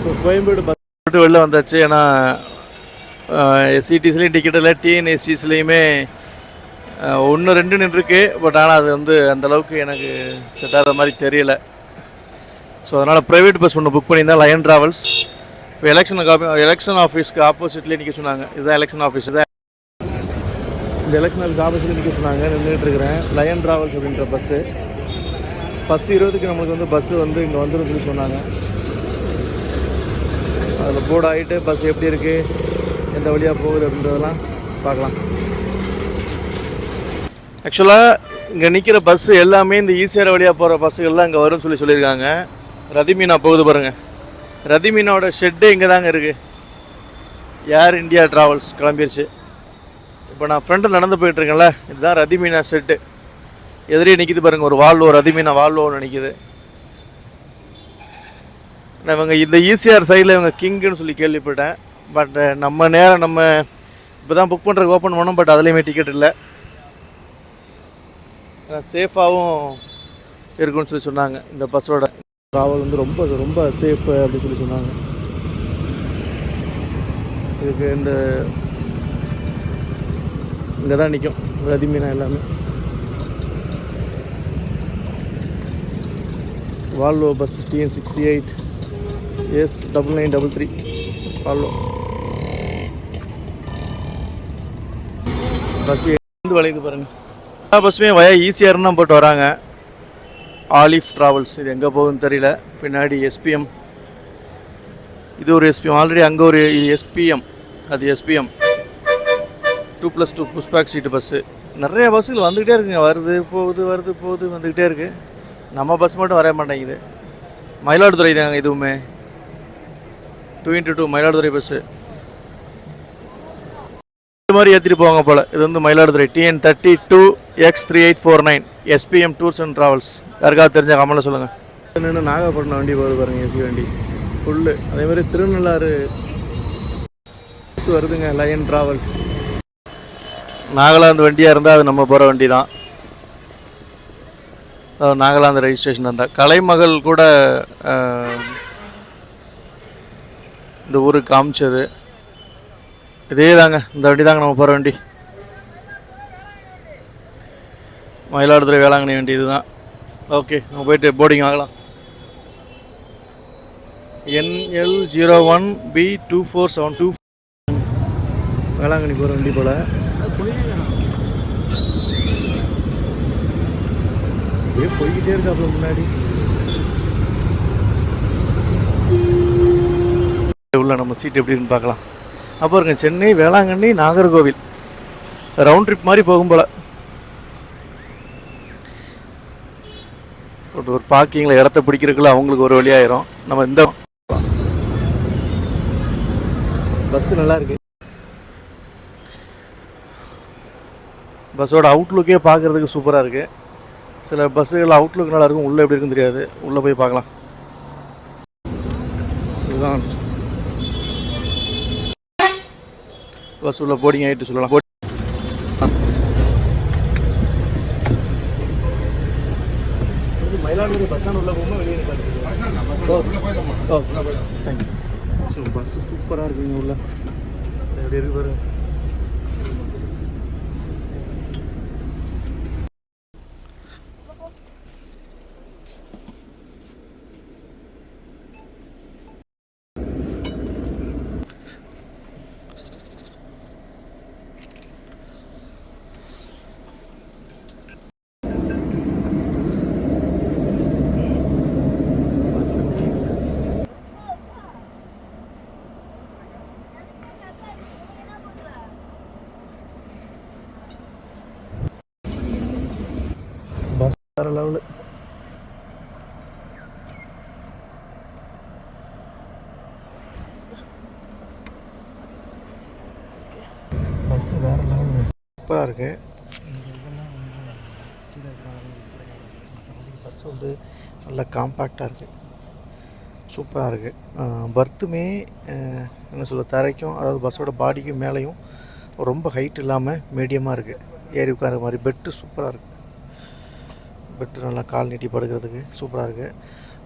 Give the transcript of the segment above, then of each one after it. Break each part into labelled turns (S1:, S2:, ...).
S1: இப்போ கோயம்பேடு பஸ் விட்டு வெளில வந்தாச்சு. ஏன்னா சிடிஸ்லேயும் டிக்கெட் இல்லை டிஎன்எஸ்டிஸ்லேயுமே ஒன்று ரெண்டு நின்றுருக்கு. பட் ஆனால் அது வந்து அந்த அளவுக்கு எனக்கு செட் ஆகிற மாதிரி தெரியல. ஸோ அதனால் ப்ரைவேட் பஸ் ஒன்று புக் பண்ணியிருந்தேன் லயன் ட்ராவல்ஸ் இப்போ எலெக்ஷன் எலெக்ஷன் ஆஃபீஸ்க்கு ஆப்போசிட்லேயே நிற்க சொன்னாங்க. இதுதான் எலெக்ஷன் ஆஃபீஸ் தான் இந்த எலெக்ஷன் ஆஃபீஸ் ஆஃபீஸில் நிற்க சொன்னாங்க. நின்றுட்டுருக்கிறேன் லயன் ட்ராவல்ஸ் அப்படின்ற பஸ்ஸு பத்து இருபதுக்கு நம்மளுக்கு வந்து பஸ்ஸு வந்து இங்கே வந்துடும் சொல்லி சொன்னாங்க. அதில் போர்டு ஆகிட்டு பஸ் எப்படி இருக்குது எந்த வழியாக போகுது அப்படின்றதெல்லாம் பார்க்கலாம். ஆக்சுவலாக இங்கே நிற்கிற பஸ்ஸு எல்லாமே இந்த ஈஸியாக வழியாக போகிற பஸ்ஸுகள்லாம் இங்கே வரும்னு சொல்லி சொல்லியிருக்காங்க. ரதிமீனா போகுது பாருங்கள் ரதிமீனாவோட ஷெட்டு இங்கே தாங்க இருக்குது ஏர் இந்தியா ட்ராவல்ஸ் கிளம்பிருச்சு. இப்போ நான் ஃப்ரெண்டு நடந்து போயிட்டுருக்கேன்ல இதுதான் ரதிமீனா ஷெட்டு எதிரே நிற்கிது பாருங்கள் ஒரு வால்வோ ரதிமீனா வால்வோ ஒன்று நிற்கிது இவங்க இந்த ஈசிஆர் சைடில் இவங்க கிங்குன்னு சொல்லி கேள்விப்பட்டேன். பட் நம்ம நேரம் நம்ம இப்போ தான் புக் பண்ணுறதுக்கு ஓப்பன் பண்ணோம் பட் அதுலேயுமே டிக்கெட் இல்லை. சேஃபாகவும் இருக்குன்னு சொல்லி சொன்னாங்க. இந்த பஸ்ஸோட ட்ராவல் வந்து ரொம்ப ரொம்ப சேஃப் அப்படின்னு சொல்லி சொன்னாங்க. இதுக்கு இந்த இங்கே தான் நிற்கும் ரதிமீனா எல்லாமே. Volvo bus TN sixty eight S double nine double three Volvo bus எந்த வளையுது பாருங்கள் எல்லா பஸ்ஸுமே வய ஈஸியார்னு போட்டு வராங்க. ஆலிஃப் ட்ராவல்ஸ் இது எங்கே போகுதுன்னு தெரியல. பின்னாடி எஸ்பிஎம் இது ஒரு எஸ்பிஎம் ஆல்ரெடி அங்கே ஒரு எஸ்பிஎம் அது SPM two plus two pushback seat bus நிறைய பஸ்ஸுகள் வந்துக்கிட்டே இருக்குங்க. வருது போகுது வருது போகுது வந்துக்கிட்டே இருக்குது நம்ம பஸ் மட்டும் வர மாட்டேங்குது. மயிலாடுதுறை தாங்க இதுவுமே two into two Mayiladuthurai bus இது மாதிரி ஏற்றிட்டு போவாங்க போல். இது வந்து Mayiladuthurai. TN thirty two X three eight four nine SPM tours and travels யாருக்காவது தெரிஞ்ச கமலை சொல்லுங்கள் நின்று நாகப்பட்டினம் வண்டி போகுது பாருங்க ஏசி வண்டி. ஃபுல்லு அதே மாதிரி திருநள்ளாறு bus வருதுங்க லயன் ட்ராவல்ஸ் நாகாலாந்து வண்டியாக இருந்தால் அது நம்ம போகிற வண்டி தான் நாகாலாந்து ரெஜிஸ்ட்ரேஷன் இருந்தால் கலைமகள் கூட இந்த ஊருக்கு காமிச்சது. இதே தாங்க இந்த வண்டி தாங்க நம்ம போகிற வண்டி. மயிலாடுதுறை வேளாங்கண்ணி வண்டி இதுதான். ஓகே நம்ம போயிட்டு போர்டிங் ஆகலாம் NL zero one B two four seven two Velankanni போகிற வண்டி போல். போய்கிட்டே இருக்காப்புல முன்னாடி. உள்ள நம்ம சீட் எப்படின்னு பார்க்கலாம். அப்போ இருங்க சென்னை வேளாங்கண்ணி நாகர்கோவில். ரவுண்ட் ட்ரிப் மாதிரி போகும் போல. ஒரு- ஒரு பார்க்கிங்கில் இடத்த பிடிக்கிறதுக்குள்ள அவங்களுக்கு ஒரு வழியாயிரும் நம்ம இந்த பஸ் நல்லா இருக்கு. பஸ்ஸோட அவுட்லுக்கே பார்க்குறதுக்கு சூப்பராக இருக்குது சில பஸ்ஸுகள் அவுட்லுக் நல்லா இருக்கும். உள்ளே எப்படி இருக்குன்னு தெரியாது. உள்ளே போய் பார்க்கலாம். இதுதான். பஸ் உள்ள போர்டிங் ஆகிட்டு சொல்லலாம். மயிலாடுதுறை பஸ் ஸ்டாண்ட் உள்ள போகும்போது வெளியே ஓ தேங்க்யூ ஸோ பஸ் சூப்பராக இருக்குங்க உள்ள. எப்படி இருக்கு பாருங்க வேறு லெவலு பஸ் வேறு லெவலு சூப்பராக இருக்குது பஸ் வந்து நல்லா காம்பேக்டாக இருக்குது சூப்பராக இருக்குது பர்த்துமே என்ன சொல்ல தரைக்கும் அதாவது பஸ்ஸோட பாடிக்கும் மேலேயும் ரொம்ப ஹைட் இல்லாமல் மீடியமாக இருக்குது ஏறி உட்கார மாதிரி பெட்டு சூப்பராக இருக்குது பெட்டு நல்லா கால் நீட்டி படுக்கிறதுக்கு சூப்பராக இருக்குது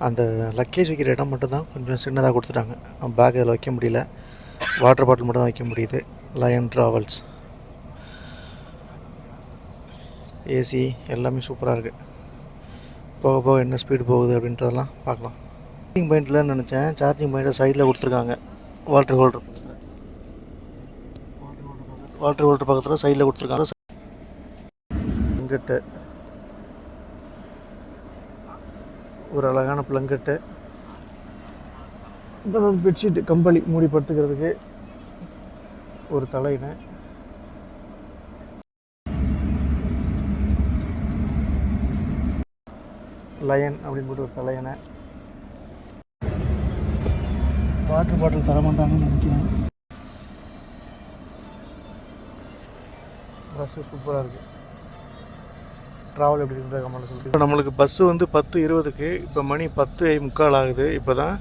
S1: அந்த லக்கேஜ் வைக்கிற இடம் மட்டும்தான் கொஞ்சம் சின்னதாக கொடுத்துட்டாங்க. பேக் இதில் வைக்க முடியல. வாட்டர் பாட்டில் மட்டும் தான் வைக்க முடியுது. லயன் ட்ராவல்ஸ் ஏசி எல்லாமே சூப்பராக இருக்குது போக போக என்ன ஸ்பீடு போகுது அப்படின்றதெல்லாம் பார்க்கலாம். சார்ஜிங் பாயிண்ட்டில் நினச்சேன். சார்ஜிங் பாயிண்ட்டை சைடில் கொடுத்துருக்காங்க. வாட்டர் ஹோல்டர் வாட்டர் ஹோல்டர் பக்கத்தில். சைடில் கொடுத்துருக்காங்க. இங்கிட்ட ஒரு அழகான பிளங்கெட்டு. அப்புறம் பெட்ஷீட் கம்பளி மூடி படுத்துக்கிறதுக்கு ஒரு தலையினை லயன் அப்படின்னு போட்டு ஒரு தலையணை. வாட்டர் பாட்டில் தர மாட்டாங்கன்னு நினைக்கிறேன். ட்ரெஸ்ஸு சூப்பராக இருக்குது ட்ராவல் எப்படி இருக்குன்ற கமெண்ட்டில் சொல்லிட்டு இப்போ நம்மளுக்கு பஸ்ஸு வந்து பத்து இருபதுக்கு இப்போ மணி பத்து முக்கால் ஆகுது. இப்போ தான்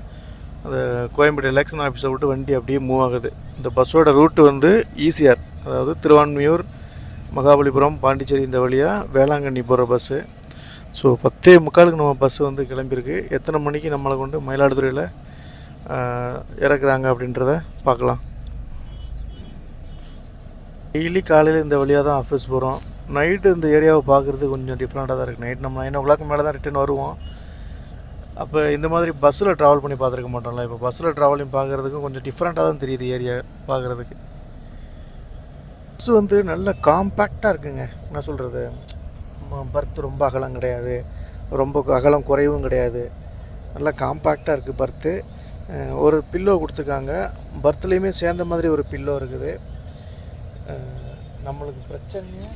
S1: அந்த கோயம்பேடு எலெக்ஷன் ஆஃபீஸை விட்டு வண்டி அப்படியே மூவ் ஆகுது. இந்த பஸ்ஸோட ரூட்டு வந்து ஈசிஆர் அதாவது திருவான்மியூர் மகாபலிபுரம் பாண்டிச்சேரி இந்த வழியாக வேளாங்கண்ணி போகிற பஸ்ஸு ஸோ பத்தே முக்காலுக்கு நம்ம பஸ்ஸு வந்து கிளம்பியிருக்கு. எத்தனை மணிக்கு நம்மளை கொண்டு மயிலாடுதுறையில் இறக்குறாங்க அப்படின்றத பார்க்கலாம். டெய்லி காலையில் இந்த வழியாக தான் ஆஃபீஸ் போகிறோம் நைட்டு இந்த ஏரியாவை பார்க்குறது கொஞ்சம் டிஃப்ரெண்ட்டாக தான் இருக்குது நைட் நம்ம நைன் ஓ கிளாக் மேலே தான் ரிட்டன் வருவோம். அப்போ இந்த மாதிரி பஸ்ஸில் ட்ராவல் பண்ணி பார்த்துருக்க மாட்டோம்ல. இப்போ பஸ்ஸில் ட்ராவலிங் பார்க்குறதுக்கும் கொஞ்சம் டிஃப்ரெண்ட்டாக தான் தெரியுது ஏரியா பார்க்குறதுக்கு. பஸ் வந்து நல்ல காம்பேக்டாக இருக்குங்க. என்ன சொல்கிறது பர்த் ரொம்ப அகலம் கிடையாது. ரொம்ப அகலம் குறைவும் கிடையாது. நல்லா காம்பேக்டாக இருக்குது பர்த்து ஒரு பில்லோ கொடுத்துருக்காங்க. பர்த்லேயுமே சேர்ந்த மாதிரி ஒரு பில்லோ இருக்குது. நம்மளுக்கு பிரச்சனையும்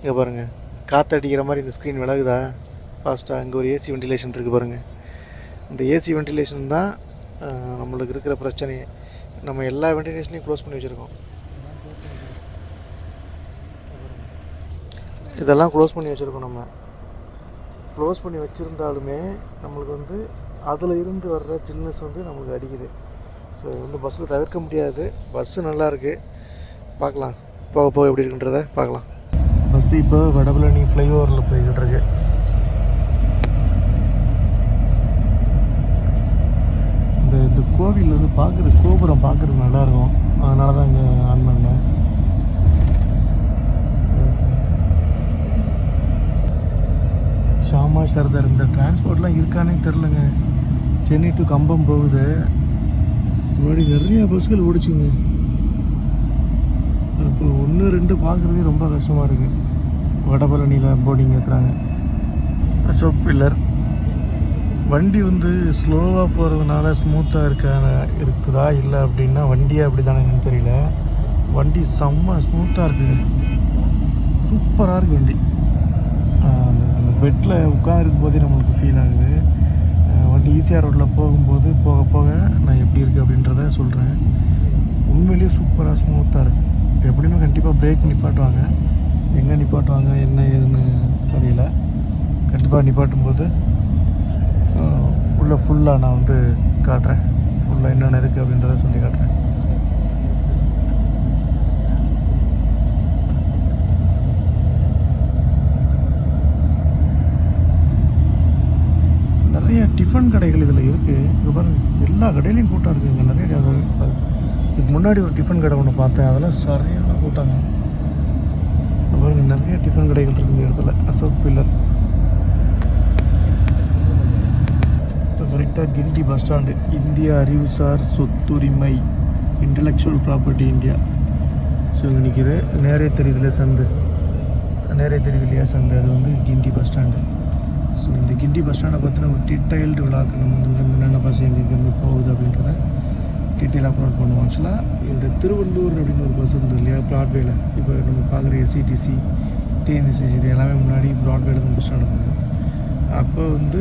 S1: இங்கே பாருங்கள் காற்றடிக்கிற மாதிரி இந்த ஸ்க்ரீன் விலகுதா? ஃபாஸ்ட்டாக இங்கே ஒரு ஏசி வெண்டிலேஷன் இருக்குது பாருங்கள் இந்த ஏசி வெண்டிலேஷன் தான் நம்மளுக்கு இருக்கிற பிரச்சனையே. நம்ம எல்லா வெண்டிலேஷனையும் க்ளோஸ் பண்ணி வச்சுருக்கோம். இதெல்லாம் க்ளோஸ் பண்ணி வச்சுருக்கோம் நம்ம. க்ளோஸ் பண்ணி வச்சுருந்தாலுமே நம்மளுக்கு வந்து அதில் இருந்து வர்ற சில்னஸ் வந்து நம்மளுக்கு அடிக்குது. ஸோ இது வந்து பஸ்ஸில் தவிர்க்க முடியாது. பஸ்ஸு நல்லா இருக்குது பார்க்கலாம். போக போக எப்படி இருக்குன்றத பார்க்கலாம். பஸ் இப்போ வடபழனி ஃப்ளைஓவரில் போய்கிட்டு இருக்கு. இந்த இந்த கோவில் வந்து பார்க்குற கோபுரம் பார்க்குறது நல்லாயிருக்கும். அதனால தான் இங்கே ஆன் பண்ணேன். ஷாமா சர்தார் இந்த டிரான்ஸ்போர்ட்லாம் இருக்கானே தெரிலங்க சென்னை டு கம்பம் போகுது. முன்னாடி நிறைய பஸ்கள் ஓடிச்சுங்க. இப்போ ஒன்று ரெண்டு பார்க்குறதே ரொம்ப கஷ்டமாக இருக்குது வடபழனியில் போர்டிங் ஏற்றுறாங்க அசோக் பில்லர் வண்டி வந்து ஸ்லோவாக போகிறதுனால ஸ்மூத்தாக இருக்கா இருக்குதா இல்லை அப்படின்னா வண்டியே அப்படி தானேன்னு தெரியல. வண்டி செம்ம ஸ்மூத்தாக இருக்குங்க. சூப்பராக இருக்குது வண்டி. அந்த அந்த பெட்டில் உட்காந்துருக்கும் போதே நம்மளுக்கு ஃபீல் ஆகுது. வண்டி ஈஸியாக ரோட்டில் போகும்போது போக போக நான் எப்படி இருக்குது அப்படின்றத சொல்கிறேன் உண்மையிலேயே சூப்பராக ஸ்மூத்தாக இருக்குது எப்படியுமே கண்டிப்பாக பிரேக் நிப்பாட்டுவாங்க. எங்கே நிப்பாட்டுவாங்க என்ன ஏதுன்னு தெரியல. கண்டிப்பாக நிப்பாட்டும் போது உள்ளே ஃபுல்லாக நான் வந்து காட்டுறேன். ஃபுல்லாக என்னென்ன இருக்குது அப்படின்றத சொல்லி காட்டுறேன். நிறைய டிஃபன் கடைகள் இதில் இருக்குது இங்கே பாருங்கள் எல்லா கடையிலையும் கூட்டம் இருக்குது இங்கே நிறைய இதுக்கு முன்னாடி ஒரு டிஃபன் கடை ஒன்று பார்த்தேன். அதெல்லாம் சரியான கூட்டாங்க. பாருங்க நிறைய டிஃபன் கடைகள் இருக்குது இந்த இடத்துல. அசோக் பில்லர். கரெக்டாக கிண்டி பஸ் ஸ்டாண்டு இந்திய அறிவுசார் சொத்துரிமை இன்டலெக்சுவல் ப்ராப்பர்ட்டி இந்தியா ஸோ இங்கே நிற்கிது நேரே தெரியுதுல சந்து. நேரே தெரியுது இல்லையா சந்து? அது வந்து கிண்டி பஸ் ஸ்டாண்டு ஸோ இந்த கிண்டி பஸ் ஸ்டாண்டை பற்றின ஒரு டீட்டெயில்டு விழாக்கு நம்ம வந்து என்னென்ன பஸ் எங்கேருந்து போகுது அப்படின்றத டீட்டெயில் அப்லோட் பண்ணுவோம். ஆக்சுவலாக இந்த திருவள்ளூர் அப்படின்னு ஒரு பஸ் இருந்தது இல்லையா? ப்ராட்வேல இப்போ நம்ம பார்க்குற எஸ்சிடிசி டிஎன்எஸ்சிசி இது எல்லாமே முன்னாடி ப்ராட்வேல தான் பஸ் ஸ்டாண்ட் அப்போ வந்து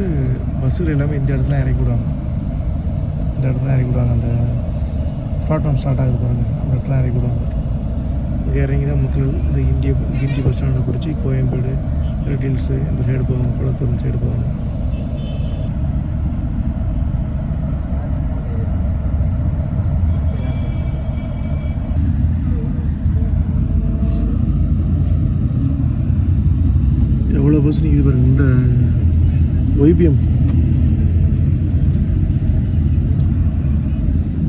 S1: பஸ்ஸுகள் எல்லாமே இந்த இடத்துல இறக்கி விடுவாங்க இந்த இடத்துல இறக்கி விடுவாங்க அந்த பிளாட்ஃபார்ம் ஸ்டார்ட் ஆகுது பாருங்கள் அந்த இடத்துல இறக்கி விடுவாங்க இது இறங்கி தான் மக்கள் இந்த இந்திய கிண்டி பஸ் ஸ்டாண்டை குறித்து கோயம்பேடு ரெட்டில்ஸு இந்த சைடு போவாங்க குளத்தூர் இந்த சைடு போவாங்க. பாருங்க இந்த ஒய்பிஎம்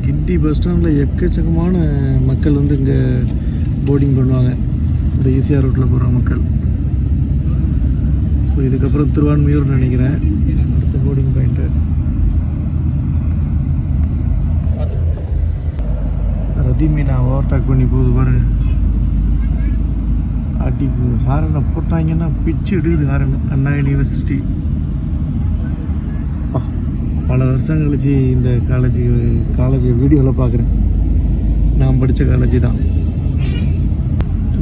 S1: கிண்டி பஸ் ஸ்டாண்டில் எக்கச்சக்கமான மக்கள் வந்து இங்கே போர்டிங் பண்ணுவாங்க. இந்த ஈசிஆர் ரோட்டில் போகிற மக்கள். ஸோ இதுக்கப்புறம் திருவான்மையூர் நினைக்கிறேன். அடுத்த போர்டிங் பாயிண்ட்டு ரதி ரதிமீனா ஓவர்டாக் பண்ணி போகுது பாருங்கள் அடி ஹாரனை போட்டாங்கன்னா பிச்சு எடுக்குது ஹாரன் அண்ணா யூனிவர்சிட்டி அப்பா, பல வருஷம் கழிச்சு இந்த காலேஜ் காலேஜ் வீடியோவில் பார்க்குறேன். நான் படித்த காலேஜ் தான்.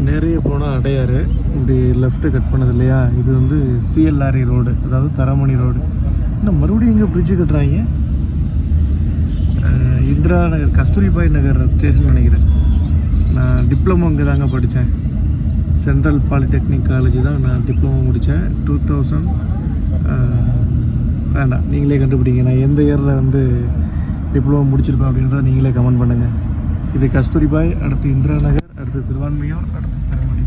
S1: நிறைய போனால் அடையாறு. இப்படி லெஃப்ட்டு கட் பண்ணது இல்லையா? இது வந்து சிஎல்ஆர்ஐ ரோடு அதாவது தரமணி ரோடு இன்னும் மறுபடியும் எங்கே பிரிட்ஜு கட்டுறாங்க? இந்திரா நகர் கஸ்தூரிபாய் நகர் ஸ்டேஷன் நினைக்கிறேன். நான் டிப்ளமோ இங்கே தாங்க படித்தேன் சென்ட்ரல் பாலிடெக்னிக் காலேஜ் தான் நான் டிப்ளமோ முடித்தேன். டூ தௌசண்ட் வேண்டாம் நீங்களே கண்டுபிடிங்க. நான் எந்த இயரில் வந்து டிப்ளமோ முடிச்சிருப்பேன் அப்படின்றத நீங்களே கமெண்ட் பண்ணுங்கள் இது கஸ்தூரிபாய் அடுத்து இந்திரா நகர் அடுத்து திருவான்மையூர் அடுத்து தரமணி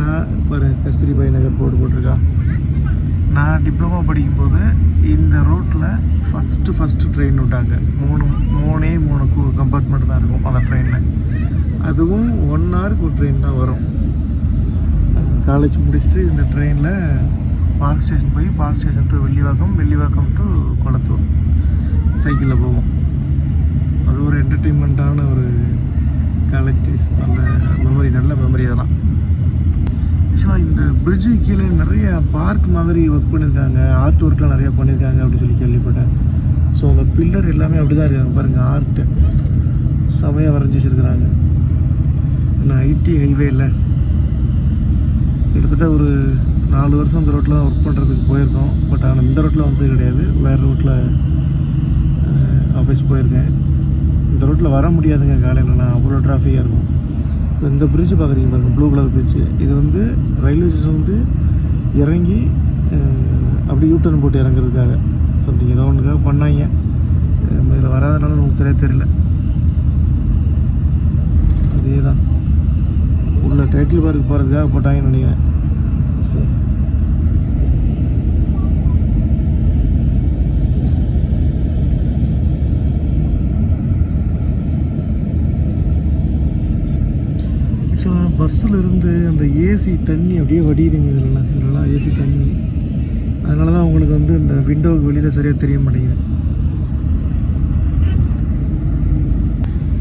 S1: நான் பாரு கஸ்தூரிபாய் நகர் போர்டு போட்டிருக்கா. நான் டிப்ளமோ படிக்கும்போது இந்த ரோட்டில் ஃபஸ்ட்டு ஃபஸ்ட்டு ட்ரெயின் விட்டாங்க. மூணு மூணே மூணு கம்பார்ட்மெண்ட் தான் இருக்கும் அந்த ட்ரெயினில் அதுவும் ஒன் ஹவருக்கு ஒரு ட்ரெயின் தான் வரும். காலேஜ் முடிச்சுட்டு இந்த ட்ரெயினில் பார்க் ஸ்டேஷன் போய் Park station to Vellivakkam Vellivakkam to Kolathur சைக்கிளில் போவோம். அது ஒரு என்டர்டெயின்மெண்ட்டான ஒரு காலேஜ் டேஸ் நல்ல மெமரி நல்ல மெமரி அதெல்லாம். ஆக்சுவலாக இந்த பிரிட்ஜு கீழே நிறைய பார்க் மாதிரி ஒர்க் பண்ணியிருக்காங்க. ஆர்ட் ஒர்க்லாம் நிறைய பண்ணியிருக்காங்க அப்படின்னு சொல்லி கேள்விப்பட்டேன். ஸோ அந்த பில்லர் எல்லாமே அப்படி தான் இருக்காங்க. பாருங்கள் ஆர்ட்டு செமையாக வரைஞ்சி வச்சுருக்குறாங்க. நான் ஐடி ஹைவேயில் கிட்டத்தட்ட ஒரு நாலு வருஷம் இந்த ரோட்டில் தான் ஒர்க் பண்ணுறதுக்கு போயிருக்கோம். பட் ஆனால் இந்த ரோட்டில் வந்தது கிடையாது. வேறு ரோட்டில் ஆஃபீஸ் போயிருக்கேன். இந்த ரோட்டில் வர முடியாதுங்க காலையிலலாம் அவ்வளோ டிராஃபிக்காக இருக்கும். இப்போ இந்த பிரிட்ஜு பார்க்குறீங்க பாருங்க ப்ளூ கலர் பிரிட்ஜு இது வந்து ரயில்வே ஸ்டேஷன் வந்து இறங்கி அப்படி யூட்டர்ன் போட்டு இறங்குறதுக்காக சம்திங் ஏதோ ஒன்றுக்காக பண்ணாங்க. இதில் வராதனால நமக்கு சரியாக தெரியல. அதே தான் டைட்டில் பார்க்க போகிறதுக்காக போட்டாங்கன்னு நினைக்கிறேன். ஆக்சுவலாக பஸ்ஸில் இருந்து அந்த ஏசி தண்ணி அப்படியே வடியுதுங்க இதெல்லாம் இதெல்லாம் ஏசி தண்ணி. அதனால தான் உங்களுக்கு வந்து இந்த விண்டோவுக்கு வெளியில் சரியாக தெரிய மாட்டேங்குது.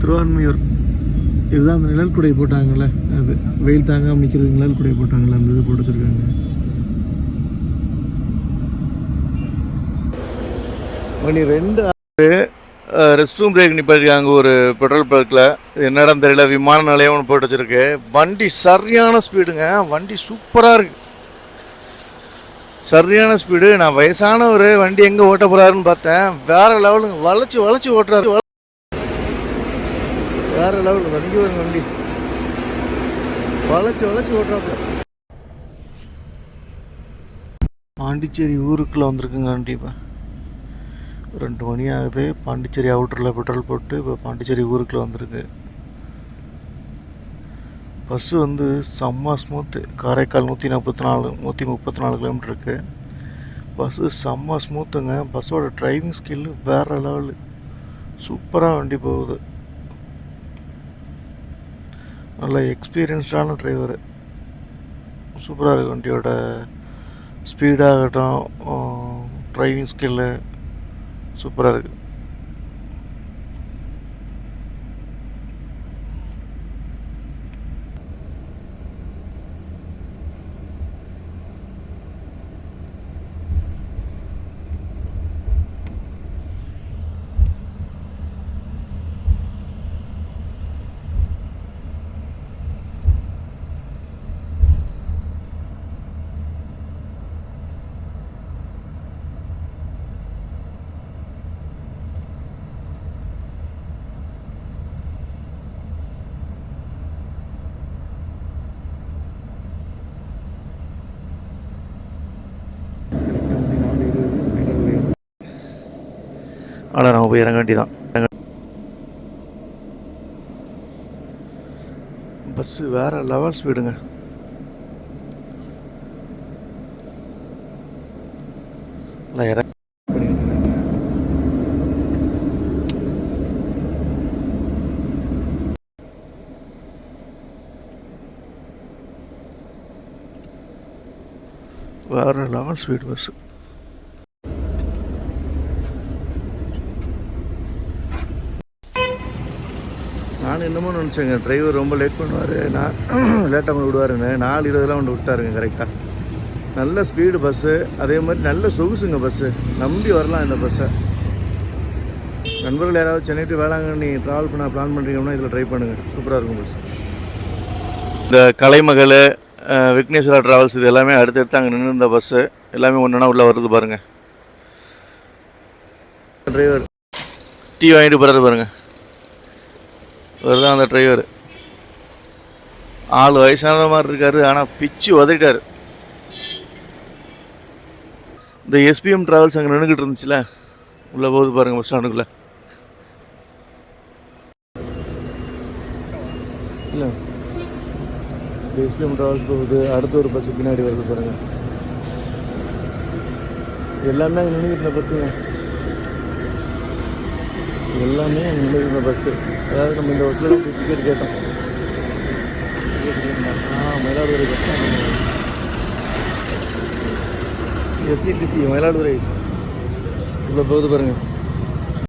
S1: திருவான்மையூர். இதுதான் அந்த நிழல் குடை போட்டாங்கல்ல. அது வெயில் தாங்காமல் நிற்கிறதுக்கு நிழல் குடை போட்டாங்கல்ல அந்த இது போட்டு வச்சுருக்காங்க மணி ரெண்டு ரெஸ்ட் ரூம் பிரேக் நிப்பாட்டிருக்காங்க ஒரு பெட்ரோல் பங்க்கில் என்னடா தெரியல விமான நிலையம் ஒன்று போட்டு வச்சுருக்கு வண்டி சரியான ஸ்பீடுங்க. வண்டி சூப்பராக இருக்கு. சரியான ஸ்பீடு. நான் வயசானவர் வண்டி எங்கே ஓட்ட போகிறாருன்னு பார்த்தேன். வேற லெவலுங்க. வளைச்சி வளைச்சி ஓட்டுறாரு. வேற லெவலில் வண்டி வருங்க வண்டி. வளைச்சு வளைச்சு ஓட்டுறாப்புல பாண்டிச்சேரி ஊருக்குள்ளே வந்திருக்குங்க வண்டி இப்போ. ரெண்டு மணி ஆகுது. பாண்டிச்சேரி அவுட்டரில் பெட்ரோல் போட்டு இப்போ பாண்டிச்சேரி ஊருக்குள்ளே வந்திருக்கு. பஸ்ஸு வந்து செம்ம ஸ்மூத்து காரைக்கால் நூற்றி நாற்பத்தி நாலு நூற்றி முப்பத்தி நாலு கிலோமீட்டர் இருக்குது பஸ்ஸு செம்ம ஸ்மூத்துங்க பஸ்ஸோட டிரைவிங் ஸ்கில்லு வேறு லெவலு சூப்பராக வண்டி போகுது. நல்ல எக்ஸ்பீரியன்ஸ்டான டிரைவரு சூப்பராக இருக்குது வண்டியோட. ஸ்பீடாகட்டும் ட்ரைவிங் ஸ்கில்லு சூப்பராக இருக்குது ஆனால் நம்ம போய் இறங்க வேண்டிதான் பஸ்ஸு வேறு லெவல் ஸ்பீடுங்க. நல்லா இறங்க வேறு லெவல் ஸ்பீட் பஸ்ஸு. நான் என்னமோ நினச்சேங்க டிரைவர் ரொம்ப லேட் பண்ணுவார். நான் லேட்டாக கொண்டு விடுவாருன்னு நாலு இருபதுலாம் கொண்டு விட்டாருங்க கரெக்டாக நல்ல ஸ்பீடு பஸ்ஸு அதே மாதிரி நல்ல சொகுசுங்க பஸ்ஸு நம்பி வரலாம் இந்த பஸ்ஸை நண்பர்கள் யாராவது சென்னை டு வேளாங்கண்ணி ட்ராவல் பண்ண பிளான் பண்ணுறீங்கன்னா இதில் ட்ரை பண்ணுங்கள் சூப்பராக இருக்கும் பஸ் இந்த கலைமகள் விக்னேஸ்வரா ட்ராவல்ஸ் இது எல்லாமே அடுத்தடுத்து அங்கே நின்று இருந்த பஸ்ஸு எல்லாமே ஒன்றுனா உள்ளே வருது பாருங்கள் டிரைவர் டீ வாங்கிட்டு போகிறது பாருங்கள் வருதான் அந்த டிரைவர் ஆள் வயசான மாதிரி இருக்காரு ஆனால் பிச்சு உதறிட்டார். இந்த எஸ்பிஎம் டிராவல்ஸ் அங்கே நின்றுக்கிட்டு இருந்துச்சுல உள்ளே போகுது பாருங்கள் பஸ் ஸ்டாண்டுக்குள்ளே. இல்லை. எஸ்பிஎம் டிராவல்ஸ் போகுது அடுத்த ஒரு பஸ் பின்னாடி வருது பாருங்கள் எல்லாமே அங்கே நின்றுக்கிட்டு இருந்த பஸ்ஸுங்க எல்லாமே அங்கே இருந்த பஸ்ஸு அதாவது நம்ம இந்த பஸ்ஸில் தான் டிக்கெட் கேட்டோம். Mayiladuthurai bus SETC Mayiladuthurai. இவ்வளோ போகுது பாருங்கள்